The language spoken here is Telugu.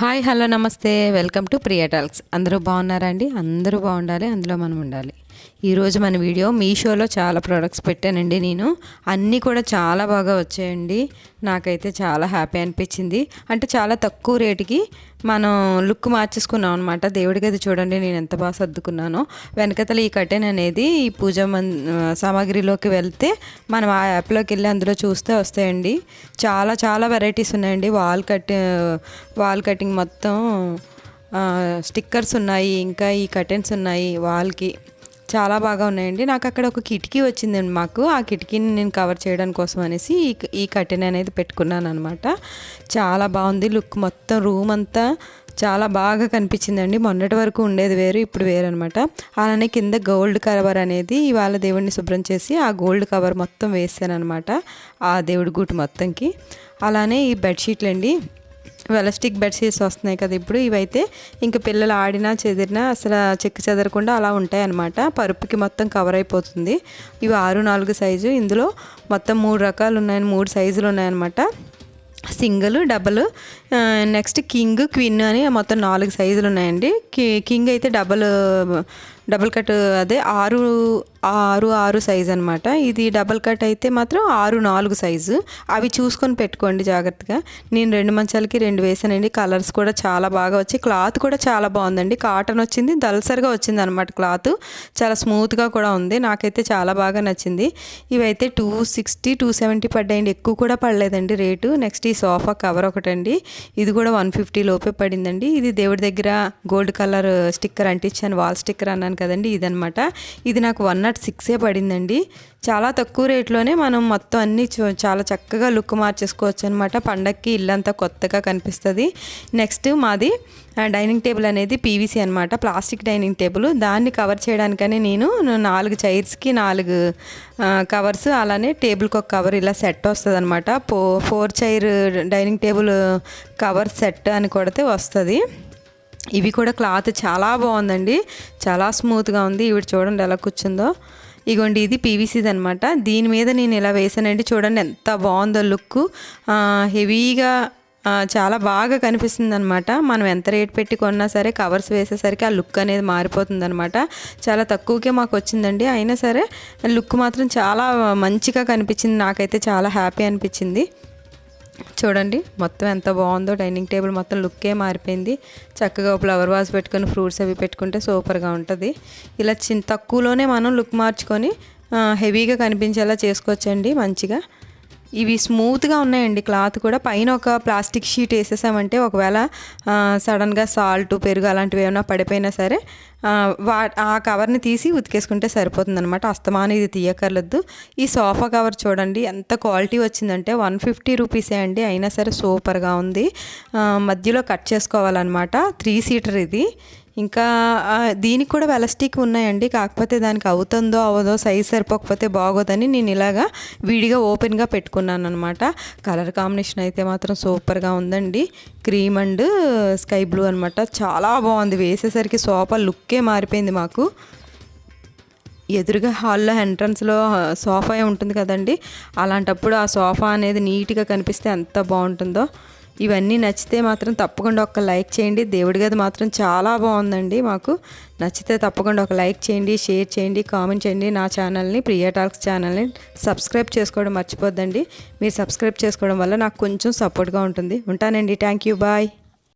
హాయ్ హలో నమస్తే. వెల్కమ్ టు ప్రియా టాల్క్స్ అందరూ బాగున్నారా అండి? అందరూ బాగుండాలి అందులో మనం ఉండాలి. ఈరోజు మన వీడియో మీషోలో చాలా ప్రోడక్ట్స్ పెట్టానండి నేను. అన్నీ కూడా చాలా బాగా వచ్చాయండి. నాకైతే చాలా హ్యాపీ అనిపించింది. అంటే చాలా తక్కువ రేటుకి మనం లుక్ మార్చేసుకున్నాం అనమాట దేవుడికి అది చూడండి నేను ఎంత బాగా సర్దుకున్నానో. వెనకతల ఈ కటెన్ అనేది ఈ పూజ మన్ సామాగ్రిలోకి వెళ్తే మనం ఆ యాప్లోకి వెళ్ళి అందులో చూస్తే వస్తాయండి. చాలా చాలా వెరైటీస్ ఉన్నాయండి. వాల్ కట్ వాల్ కటింగ్ మొత్తం స్టిక్కర్స్ ఉన్నాయి ఇంకా ఈ కటెన్స్ ఉన్నాయి వాల్కి చాలా బాగా ఉన్నాయండి. నాకు అక్కడ ఒక కిటికీ వచ్చిందండి మాకు. ఆ కిటికీని నేను కవర్ చేయడం కోసం అనేసి ఈ ఈ కటెన్ అనేది పెట్టుకున్నాను అనమాట చాలా బాగుంది. లుక్ మొత్తం రూమ్ అంతా చాలా బాగా కనిపించిందండి. మొన్నటి వరకు ఉండేది వేరు ఇప్పుడు వేరు అనమాట అలానే కింద గోల్డ్ కవర్ అనేది ఇవాళ దేవుడిని శుభ్రం చేసి ఆ గోల్డ్ కవర్ మొత్తం వేసాను అనమాట ఆ దేవుడి గూటు మొత్తంకి. అలానే ఈ బెడ్షీట్లు అండి వెలస్టిక్ బెడ్షీట్స్ వస్తున్నాయి కదా ఇప్పుడు. ఇవైతే ఇంకా పిల్లలు ఆడినా చెదిరినా అసలు చెక్కి చెదరకుండా అలా ఉంటాయి అనమాట పరుపుకి మొత్తం కవర్ అయిపోతుంది. ఇవి ఆరు నాలుగు సైజు. ఇందులో మొత్తం మూడు రకాలు ఉన్నాయి మూడు సైజులు ఉన్నాయన్నమాట. Single double next king queen అని మొత్తం నాలుగు సైజులు ఉన్నాయండి. కింగ్ అయితే డబల్ డబుల్ కట్ అదే ఆరు ఆరు ఆరు సైజ్ అనమాట ఇది డబుల్ కట్ అయితే మాత్రం ఆరు నాలుగు సైజు. అవి చూసుకొని పెట్టుకోండి జాగ్రత్తగా. నేను రెండు మంచాలకి రెండు వేసానండి. కలర్స్ కూడా చాలా బాగా వచ్చి క్లాత్ కూడా చాలా బాగుందండి. కాటన్ వచ్చింది దల్సర్గా వచ్చింది అనమాట క్లాత్. చాలా స్మూత్గా కూడా ఉంది. నాకైతే చాలా బాగా నచ్చింది. ఇవైతే టూ సిక్స్టీ టూ సెవెంటీ పడ్డాయండి. ఎక్కువ కూడా పడలేదండి రేటు. నెక్స్ట్ ఈ సోఫా కవర్ ఒకటండి. ఇది కూడా వన్ ఫిఫ్టీ లోపే పడిందండి. ఇది దేవుడి దగ్గర గోల్డ్ కలర్ స్టిక్కర్ అంటించాను వాల్ స్టిక్కర్ అన్నాను కదండి ఇదనమాట ఇది నాకు వన్ నాట్ సిక్సే పడిందండి. చాలా తక్కువ రేట్లోనే మనం మొత్తం అన్నీ చాలా చక్కగా లుక్ మార్చేసుకోవచ్చు అనమాట పండక్కి ఇల్లంతా కొత్తగా కనిపిస్తుంది. నెక్స్ట్ మాది డైనింగ్ టేబుల్ అనేది పీవీసీ అనమాట ప్లాస్టిక్ డైనింగ్ టేబుల్. దాన్ని కవర్ చేయడానికని నేను నాలుగు చైర్స్కి నాలుగు కవర్స్ అలానే టేబుల్కి ఒక కవర్ ఇలా సెట్ వస్తుంది అనమాట four four chair dining table cover set అని కొడితే వస్తుంది. ఇవి కూడా క్లాత్ చాలా బాగుందండి. చాలా స్మూత్గా ఉంది. ఇవి చూడండి ఎలా కూర్చుందో. ఇగోండి ఇది పీవీసీది అనమాట దీని మీద నేను ఇలా వేసానండి. చూడండి ఎంత బాగుందో లుక్. హెవీగా చాలా బాగా కనిపిస్తుంది అనమాట మనం ఎంత రేట్ పెట్టి కొన్నా సరే కవర్స్ వేసేసరికి ఆ లుక్ అనేది మారిపోతుంది అనమాట చాలా తక్కువకే మాకు వచ్చిందండి. అయినా సరే లుక్ మాత్రం చాలా మంచిగా కనిపించింది. నాకైతే చాలా హ్యాపీ అనిపించింది. చూడండి మొత్తం ఎంత బాగుందో డైనింగ్ టేబుల్ మొత్తం లుక్కే మారిపోయింది. చక్కగా ఫ్లవర్ వాస్ పెట్టుకొని ఫ్రూట్స్ అవి పెట్టుకుంటే సూపర్గా ఉంటుంది. ఇలా చిన్న తక్కువలోనే మనం లుక్ మార్చుకొని హెవీగా కనిపించేలా చేసుకోవచ్చండి మంచిగా. ఇవి స్మూత్గా ఉన్నాయండి క్లాత్ కూడా. పైన ఒక ప్లాస్టిక్ షీట్ వేసేసామంటే ఒకవేళ సడన్గా సాల్ట్ పెరుగు అలాంటివి ఏమైనా పడిపోయినా సరే వా ఆ కవర్ని తీసి ఉతికేసుకుంటే సరిపోతుంది అనమాట అస్తమానం ఇది తీయకర్లేదు ఈ సోఫా కవర్ చూడండి ఎంత క్వాలిటీ వచ్చిందంటే వన్ ఫిఫ్టీ రూపీసే అండి. అయినా సరే సూపర్గా ఉంది. మధ్యలో కట్ చేసుకోవాలన్నమాట. త్రీ సీటర్ ఇది. ఇంకా దీనికి కూడా వెలస్టిక్ ఉన్నాయండి. కాకపోతే దానికి అవుతుందో అవదో సైజ్ సరిపోకపోతే బాగోదని నేను ఇలాగా విడిగా ఓపెన్గా పెట్టుకున్నాను అనమాట కలర్ కాంబినేషన్ అయితే మాత్రం సూపర్గా ఉందండి. క్రీమ్ అండ్ స్కై బ్లూ అనమాట చాలా బాగుంది. వేసేసరికి సోఫా లుక్కే మారిపోయింది మాకు. ఎదురుగా హాల్లో ఎంట్రన్స్లో సోఫా ఉంటుంది కదండి. అలాంటప్పుడు ఆ సోఫా అనేది నీట్గా కనిపిస్తే ఎంత బాగుంటుందో. ఇవన్నీ నచ్చితే మాత్రం తప్పకుండా ఒక లైక్ చేయండి. దేవుడి గది మాత్రం చాలా బాగుందండి మాకు. నచ్చితే తప్పకుండా ఒక లైక్ చేయండి షేర్ చేయండి కామెంట్ చేయండి. నా ఛానల్ని ప్రియా టాక్స్ ఛానల్ని సబ్స్క్రైబ్ చేసుకోవడం మర్చిపోద్దండి. మీరు సబ్స్క్రైబ్ చేసుకోవడం వల్ల నాకు కొంచెం సపోర్ట్గా ఉంటుంది. ఉంటానండి. Thank you. బాయ్.